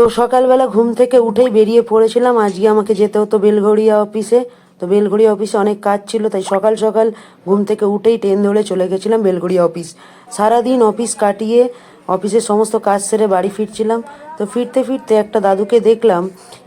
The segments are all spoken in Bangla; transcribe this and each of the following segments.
তো সকালবেলা ঘুম থেকে উঠেই বেরিয়ে পড়েছিলাম। আজকে আমাকে যেতে হতো বেলঘড়িয়া অফিসে। তো বেলঘড়িয়া অফিসে অনেক কাজ ছিল, তাই সকাল সকাল ঘুম থেকে উঠেই ট্রেন ধরে চলে গেছিলাম বেলঘড়িয়া অফিস। সারাদিন অফিস কাটিয়ে অফিসের সমস্ত কাজ সেরে বাড়ি ফিরছিলাম। তো ফিরতে ফিরতে একটা দাদুকে দেখলাম,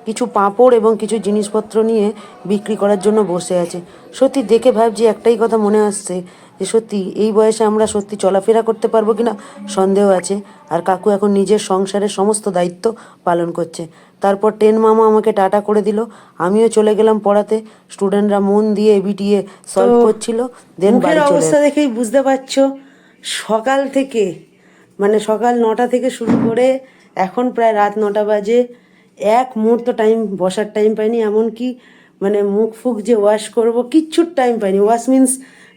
কিছু পাঁপড় এবং কিছু জিনিসপত্র নিয়ে বিক্রি করার জন্য বসে আছে। সত্যি দেখে ভাবছি একটাই কথা মনে আসছে যে সত্যি এই বয়সে আমরা সত্যি চলাফেরা করতে পারব কিনা সন্দেহ আছে। আর কাকু এখন নিজের সংসারের সমস্ত দায়িত্ব পালন করছে। তারপর টেন মামা আমাকে টাটা করে দিল। আমিও চলে গেলাম পড়াতে। স্টুডেন্টরা মন দিয়ে এবিটিএ সলভ করছিল। দেন অবস্থা দেখেই বুঝতে পারছ সকাল থেকে মানে সকাল নটা থেকে শুরু করে এখন প্রায় রাত নটা বাজে। এক মুহূর্ত টাইম বসার টাইম পাইনি এমনকি মানে মুখ ফুক যে ওয়াশ করব কিচ্ছুর টাইম পাইনি। ওয়াশ মিন্স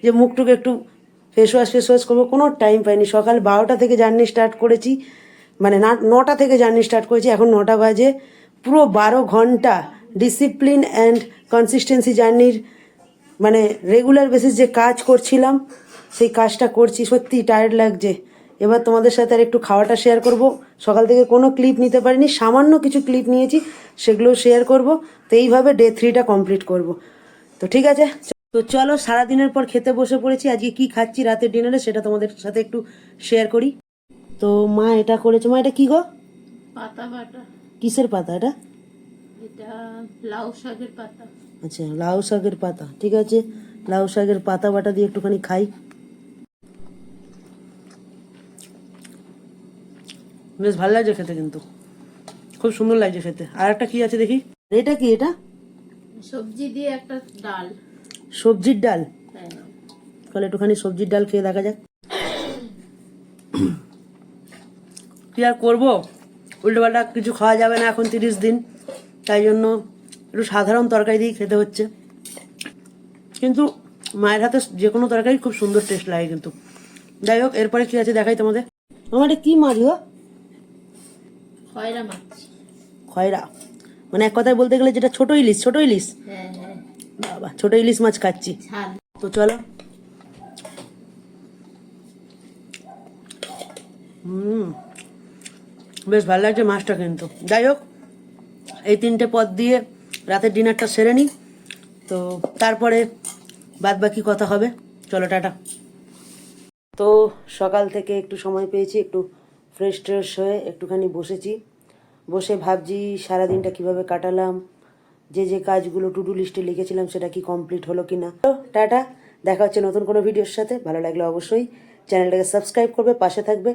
যে মুখটুকে একটু ফেস ওয়াশ ফেস ওয়াশ করব, কোনো টাইম পাইনি। সকাল বারোটা থেকে জার্নি স্টার্ট করেছি মানে না, নটা থেকে জার্নি স্টার্ট করেছি, এখন নটা বাজে। পুরো বারো ঘণ্টা ডিসিপ্লিন অ্যান্ড কনসিস্টেন্সি জার্নির মানে রেগুলার বেসিস যে কাজ করছিলাম, সেই কাজটা করছি। সত্যি টায়ার্ড লাগছে। এবার তোমাদের সাথে আর একটু খাওয়াটা শেয়ার করব। সকাল থেকে কোনো ক্লিপ নিতে পারিনি, সামান্য কিছু ক্লিপ নিয়েছি, সেগুলো শেয়ার করব। তো এইভাবে ডে থ্রিটা কমপ্লিট করব। তো ঠিক আছে তো চলো সারাদিনের পর খেতে বসে পড়েছি। আজকে কি খাচ্ছি রাতের ডিনারে সেটা তোমাদের সাথে একটু শেয়ার করি। তো মা এটা করেছে। মা এটা কি গো? পাতা বাটা। কিসের পাতা এটা? এটা লাউ শাকের পাতা। আচ্ছা লাউ শাকের পাতা। ঠিক আছে লাউ শাকের পাতা বাটা দিয়ে একটুখানি খাই। বেশ ভালো লাগছে খেতে কিন্তু। খুব সুন্দর লাগছে খেতে। আর একটা কি আছে দেখি? এটা কি এটা? সবজি দিয়ে একটা ডাল। সবজির ডাল? হ্যাঁ। তাহলে একটুখানি সবজির ডাল খেয়ে দেখা যাক। কি আর করব? উল্টোপাল্টা কিছু খাওয়া যাবে না এখন তিরিশ দিন। তাই জন্য একটু সাধারণ তরকারি দিয়েই খেতে হচ্ছে। কিন্তু মায়ের হাতে যে কোনো তরকারি খুব সুন্দর টেস্ট লাগে কিন্তু। যাই হোক এরপরে কি আছে দেখাই তোমাদের। আমার এটা কি মাছ গো? খয়রা মাছ। খয়রা। মানে এক কথায় বলতে গেলে যেটা ছোট ইলিশ ছোট ইলিশ? হ্যাঁ। বাবা ছোট ইলিশ মাছ খাচ্ছি। তো চলো। হুম বেশ ভালো লাগছে মাছটা কিন্তু। যাই হোক এই তিনটে পদ দিয়ে রাতের ডিনারটা সেরে নিই। তো তারপরে বাদ বাকি কথা হবে। চলো টাটা। তো সকাল থেকে একটু সময় পেয়েছি একটু ফ্রেশ ট্রেশ হয়ে একটুখানি বসেছি। বসে ভাবছি সারাদিনটা কীভাবে কাটালাম যে যে কাজগুলো টু ডু লিস্টে লিখেছিলাম সেটা কি কমপ্লিট হলো কিনা। তো টাটা, দেখা হচ্ছে নতুন কোনো ভিডিওর সাথে। ভালো লাগলে অবশ্যই চ্যানেলটাকে সাবস্ক্রাইব করবে, পাশে থাকবে।